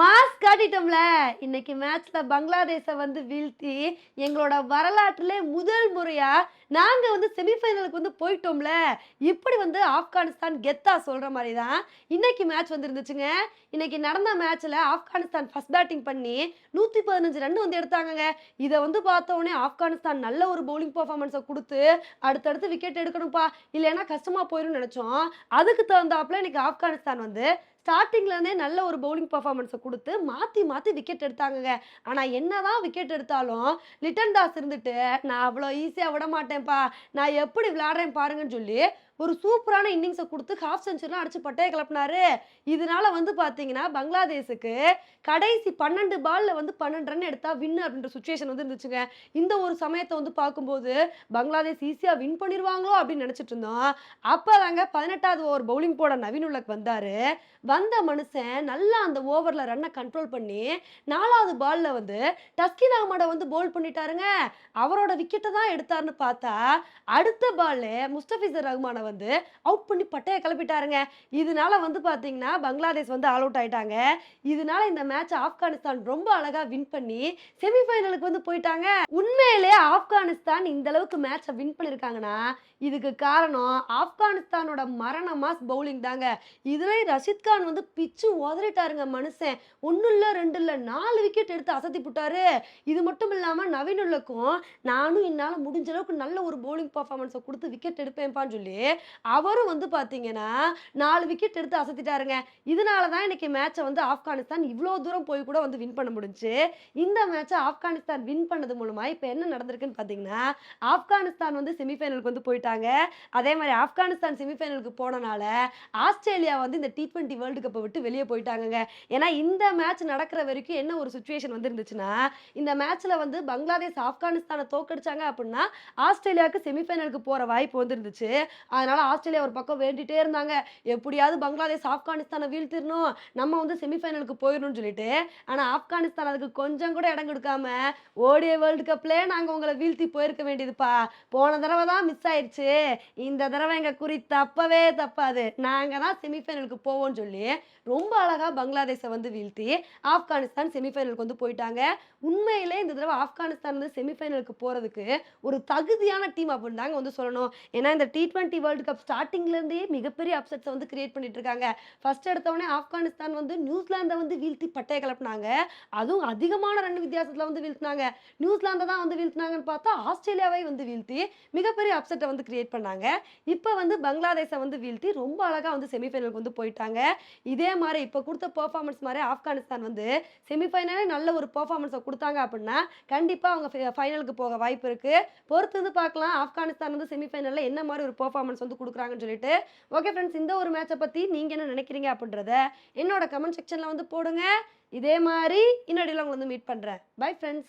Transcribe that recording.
Mass காட்டிட்டோம்ல. இன்னைக்கு மேட்ச்ல பங்களாதேஷை வந்து வீழ்த்தி எங்களோட வரலாற்றிலே முதல் முறையா நாங்க வந்து செமிஃபைனலுக்கு வந்து போயிட்டோம்ல. இப்படி வந்து ஆப்கானிஸ்தான் கெத்தா சொல்ற மாதிரி தான் இன்னைக்கு மேட்ச் வந்து இருந்துச்சுங்க இன்னைக்கு நடந்த மேட்ச்ல ஆப்கானிஸ்தான் ஃபர்ஸ்ட் பேட்டிங் பண்ணி நூத்தி பதினஞ்சு ரன் வந்து எடுத்தாங்கங்க. இதை வந்து பார்த்த உடனே ஆப்கானிஸ்தான் நல்ல ஒரு பவுலிங் பர்ஃபார்மன்ஸை கொடுத்து அடுத்தடுத்து விக்கெட் எடுக்கணும்ப்பா. இல்லைன்னா கஷ்டமா போயிடும் நினைச்சோம். அதுக்கு தகுந்தாப்புல இன்னைக்கு ஆப்கானிஸ்தான் வந்து ஸ்டார்டிங்லேருந்தே நல்ல ஒரு பவுலிங் பர்ஃபார்மன்ஸை கொடுத்து மாற்றி மாற்றி விக்கெட் எடுத்தாங்கங்க. ஆனால் என்ன தான் விக்கெட் எடுத்தாலும் லிட்டன் தாஸ் இருந்துட்டு நான் அவ்வளோ ஈஸியாக விட மாட்டேன்ப்பா. நான் எப்படி விளையாடுறேன் பாருங்கன்னு சொல்லி ஒரு சூப்பரான இன்னிங்ஸை கொடுத்து ஹாஃப் செஞ்சுரிலாம் அடிச்சு பட்டையை கிளப்பினாரு. இதனால வந்து பார்த்தீங்கன்னா பங்களாதேஷுக்கு கடைசி பன்னெண்டு பால்ல வந்து பன்னெண்டு ரன் எடுத்தா வின் அப்படின்ற சுச்சுவேஷன் வந்து இருந்துச்சுங்க. இந்த ஒரு சமயத்தை வந்து பார்க்கும்போது பங்களாதேஷ் ஈஸியாக வின் பண்ணிடுவாங்களோ அப்படின்னு நினச்சிட்டு இருந்தோம். அப்போ தாங்க பதினெட்டாவது ஓவர் பவுலிங் போட நவீன் உலக் வந்தார். வந்த மனுஷன் நல்லா அந்த ஓவரில் ரன்னை கண்ட்ரோல் பண்ணி நாலாவது பாலில் வந்து டஸ்கின் அகமடை வந்து போல் பண்ணிட்டாருங்க. அவரோட விக்கெட்டை தான் எடுத்தாருன்னு பார்த்தா அடுத்த பால்ல முஸ்தபிசர் ரஹ்மானை வந்து அவுட் பண்ணி பட்டையை கிளப்பிட்டாருங்க. இதனால வந்து பார்த்தீங்கன்னா பங்களாதேஷ் வந்து ஆல் அவுட் ஆயிட்டாங்க. இதனால இந்த மேட்ச் ஆப்கானிஸ்தான் ரொம்ப அழகா வின் பண்ணி செமிஃபைனலுக்கு வந்து போயிட்டாங்க. உண்மையிலே ஆப்கானிஸ்தான் இந்த அளவுக்கு மேட்சை வின் பண்ணியிருக்காங்கன்னா இதுக்கு காரணம் ஆப்கானிஸ்தானோட மரண மாஸ் பவுலிங் தாங்க. இதுல ரஷித் கான் வந்து பிச்சு உதறிட்டாருங்க மனுஷன். ஒன்றும் இல்லை ரெண்டு இல்லை நாலு விக்கெட் எடுத்து அசத்தி போட்டாரு. இது மட்டும் இல்லாமல் நவீனுள்ளக்கும் நானும் என்னால் முடிஞ்ச அளவுக்கு நல்ல ஒரு பவுலிங் பர்ஃபார்மன்ஸை கொடுத்து விக்கெட் எடுப்பேன்ப்பான்னு சொல்லி அவரும் வந்து பார்த்தீங்கன்னா நாலு விக்கெட் எடுத்து அசத்திட்டாருங்க. இதனால தான் இன்னைக்கு மேட்சை வந்து ஆப்கானிஸ்தான் இவ்வளோ தூரம் போய் கூட வந்து வின் பண்ண முடிஞ்சுச்சு இந்த மேட்சை ஆப்கானிஸ்தான் வின் பண்ணது மூலமாக இப்போ என்ன நடந்திருக்குன்னு பார்த்தீங்கன்னா ஆப்கானிஸ்தான் வந்து செமிஃபைனலுக்கு வந்து போயிட்டாங்க. அதே மாதிரி ஆப்கானிஸ்தான் செமிஃபைனலுக்கு போனனால ஆஸ்திரேலியா வந்து இந்த டி டுவெண்ட்டி வேர்ல்டு கப்பை விட்டு வெளியே போயிட்டாங்கங்க. ஏன்னா இந்த மேட்ச் நடக்கிற வரைக்கும் என்ன ஒரு சுச்சுவேஷன் வந்து இருந்துச்சுன்னா இந்த மேட்ச்ல வந்து பங்களாதேஷ் ஆப்கானிஸ்தானை தோக்கடிச்சாங்க அப்படின்னா ஆஸ்திரேலியாவுக்கு செமிஃபைனலுக்கு போகிற வாய்ப்பு வந்து இருந்துச்சு அதனால ஆஸ்திரேலியா ஒரு பக்கம் வேண்டிட்டே இருந்தாங்க. எப்படியாவது பங்களாதேஷ் ஆப்கானிஸ்தானை வீழ்த்திடணும் நம்ம வந்து செமிஃபைனலுக்கு போயிடணும்னு சொல்லிட்டு ஆனால் ஆப்கானிஸ்தான் அதுக்கு கொஞ்சம் கூட இடம் கொடுக்காம ஓடிய வேர்ல்டு கப்லேயே நாங்கள் உங்களை வீழ்த்தி போயிருக்க வேண்டியதுப்பா. போன தடவை தான் மிஸ் ஆயிடுச்சு இந்த தடவை எங்கள் குறி தப்பவே தப்பாது. நாங்கள் தான் செமிஃபைனலுக்கு போவோம்னு சொல்லி ரொம்ப அழகாக பங்களாதேஷை வந்து வீழ்த்தி ஆப்கானிஸ்தான் செமிஃபைனலுக்கு வந்து போயிட்டாங்க. உண்மையிலே இந்த தடவை ஆப்கானிஸ்தான் வந்து செமிஃபைனலுக்கு போகிறதுக்கு ஒரு தகுதியான டீம் அப்படின்னு தாங்க வந்து சொல்லணும். ஏன்னா இந்த டி ட்வெண்ட்டி வேர்ல்டு கப் ஸ்டார்டிங்லேருந்தே மிகப்பெரிய அப்செட்ஸை வந்து கிரியேட் பண்ணிட்டு இருக்காங்க ஃபர்ஸ்ட் எடுத்தவொடனே ஆப்கானிஸ்தான் வந்து நியூசிலாந்தை வந்து வீழ்த்தி பட்டையை கிளப்பினாங்க அதுவும் அதிகமான ரன் வித்தியாசத்தில் வந்து வீழ்த்தினாங்க. நியூசிலாந்தை தான் வந்து வீழ்த்தினாங்கன்னு பார்த்தா ஆஸ்திரேலியாவை வந்து வீழ்த்தி மிகப்பெரிய அப்செட்டை வந்து கிரியேட் பண்ணாங்க. இப்போ வந்து பங்களாதேஷை வந்து வீழ்த்தி ரொம்ப அழகாக வந்து செமிஃபைனலுக்கு வந்து போயிட்டாங்க. இதே மாதிரி இப்போ கொடுத்த பர்ஃபார்மன்ஸ் மாதிரி ஆப்கானிஸ்தான் வந்து செமிஃபைனலே நல்ல ஒரு பர்ஃபார்மன்ஸை கொடுத்தாங்க அப்படின்னா கண்டிப்பாக அவங்க ஃபைனலுக்கு போக வாய்ப்பு இருக்குது பொறுத்து வந்து பார்க்கலாம். ஆப்கானிஸ்தான் வந்து செமிஃபைனலில் என்ன மாதிரி ஒரு பர்ஃபார்மன்ஸ் வந்து கொடுக்குறாங்கன்னு சொல்லிட்டு. ஓகே ஃப்ரெண்ட்ஸ் இந்த ஒரு மேட்சை பற்றி நீங்கள் என்ன நினைக்கிறீங்க அப்படின்றத என்னோட கமெண்ட் செக்ஷனில் வந்து போடுங்க. இதே மாதிரி இன்னடியில் உங்களை வந்து மீட் பண்ணுறேன் பை ஃப்ரெண்ட்ஸ்